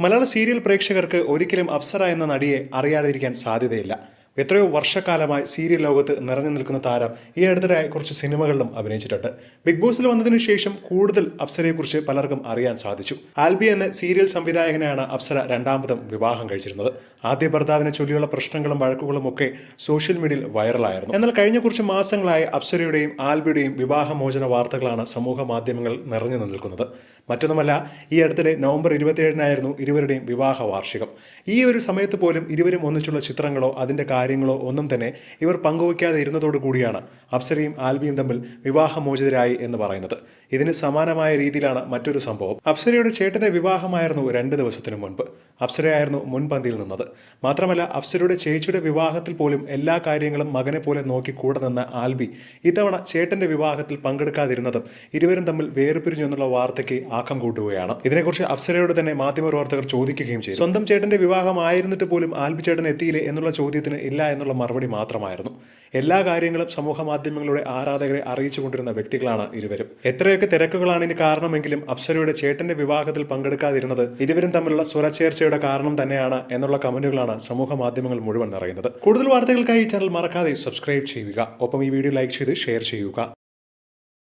മലയാള serial പ്രേക്ഷകർക്ക് ഒരിക്കലും അപ്സര എന്ന നടിയെ അറിയാതിരിക്കാൻ സാധ്യതയില്ല. എത്രയോ വർഷക്കാലമായി സീരിയൽ ലോകത്ത് നിറഞ്ഞു നിൽക്കുന്ന താരം ഈ അടുത്തിടെ കുറച്ച് സിനിമകളിലും അഭിനയിച്ചിട്ടുണ്ട്. ബിഗ് ബോസിൽ വന്നതിന് ശേഷം കൂടുതൽ അപ്സരയെക്കുറിച്ച് പലർക്കും അറിയാൻ സാധിച്ചു. ആൽബി എന്ന സീരിയൽ സംവിധായകനെയാണ് അപ്സര രണ്ടാമതും വിവാഹം കഴിച്ചിരുന്നത്. ആദ്യ ഭർത്താവിനെ ചൊല്ലിയുള്ള പ്രശ്നങ്ങളും വഴക്കുകളും ഒക്കെ സോഷ്യൽ മീഡിയയിൽ വൈറലായിരുന്നു. എന്നാൽ കഴിഞ്ഞ കുറച്ച് മാസങ്ങളായി അപ്സരയുടെയും ആൽബിയുടെയും വിവാഹമോചന വാർത്തകളാണ് സമൂഹ മാധ്യമങ്ങൾ നിറഞ്ഞു നിൽക്കുന്നത്. മറ്റൊന്നുമല്ല ഈ അടുത്തിടെ നവംബർ ഇരുപത്തിയേഴിനായിരുന്നു ഇരുവരുടെയും വിവാഹ വാർഷികം. ഈ ഒരു സമയത്ത് പോലും ഇരുവരും ഒന്നിച്ചുള്ള ചിത്രങ്ങളോ അതിന്റെ കാര്യങ്ങളോ ഒന്നും തന്നെ ഇവർ പങ്കുവയ്ക്കാതെ ഇരുന്നതോടു കൂടിയാണ് അപ്സരയും ആൽബിയും തമ്മിൽ വിവാഹമോചിതരായി എന്ന് പറയുന്നത്. ഇതിന് സമാനമായ രീതിയിലാണ് മറ്റൊരു സംഭവം. അപ്സരയുടെ ചേട്ടന്റെ വിവാഹമായിരുന്നു രണ്ട് ദിവസത്തിനു മുൻപ്. അപ്സരയായിരുന്നു മുൻപന്തിയിൽ നിന്നത്. മാത്രമല്ല അപ്സരയുടെ ചേച്ചിയുടെ വിവാഹത്തിൽ പോലും എല്ലാ കാര്യങ്ങളും മകനെ പോലെ നോക്കി കൂടെ നിന്ന ആൽബി ഇത്തവണ ചേട്ടന്റെ വിവാഹത്തിൽ പങ്കെടുക്കാതിരുന്നതും ഇരുവരും തമ്മിൽ വേർപിരിഞ്ഞു എന്നുള്ള വാർത്തയ്ക്ക് ആക്കം കൂട്ടുകയാണ്. ഇതിനെക്കുറിച്ച് അപ്സരയോട് തന്നെ മാധ്യമപ്രവർത്തകർ ചോദിക്കുകയും ചെയ്തു. സ്വന്തം ചേട്ടന്റെ വിവാഹമായിരുന്നിട്ട് പോലും ആൽബി ചേട്ടൻ എത്തിയില്ലേ എന്നുള്ള ചോദ്യത്തിന് ഇല്ല എന്നുള്ള മറുപടി മാത്രമായിരുന്നു. എല്ലാ കാര്യങ്ങളും സമൂഹ മാധ്യമങ്ങളുടെ ആരാധകരെ അറിയിച്ചുകൊണ്ടിരുന്ന വ്യക്തികളാണ് ഇരുവരും. എത്രയൊക്കെ തിരക്കുകളാണ് ഇനി കാരണമെങ്കിലും അപ്സരയുടെ ചേട്ടന്റെ വിവാഹത്തിൽ പങ്കെടുക്കാതിരുന്നത് ഇരുവരും തമ്മിലുള്ള സ്വരച്ചേർച്ചയുടെ കാരണം തന്നെയാണ് എന്നുള്ള കമന്റുകളാണ് സമൂഹ മാധ്യമങ്ങൾ മുഴുവൻ നിറയുന്നത്. കൂടുതൽ വാർത്തകൾക്കായി ചാനൽ മറക്കാതെ സബ്സ്ക്രൈബ് ചെയ്യുക. ഒപ്പം ഈ വീഡിയോ ലൈക്ക് ചെയ്ത് ഷെയർ ചെയ്യുക.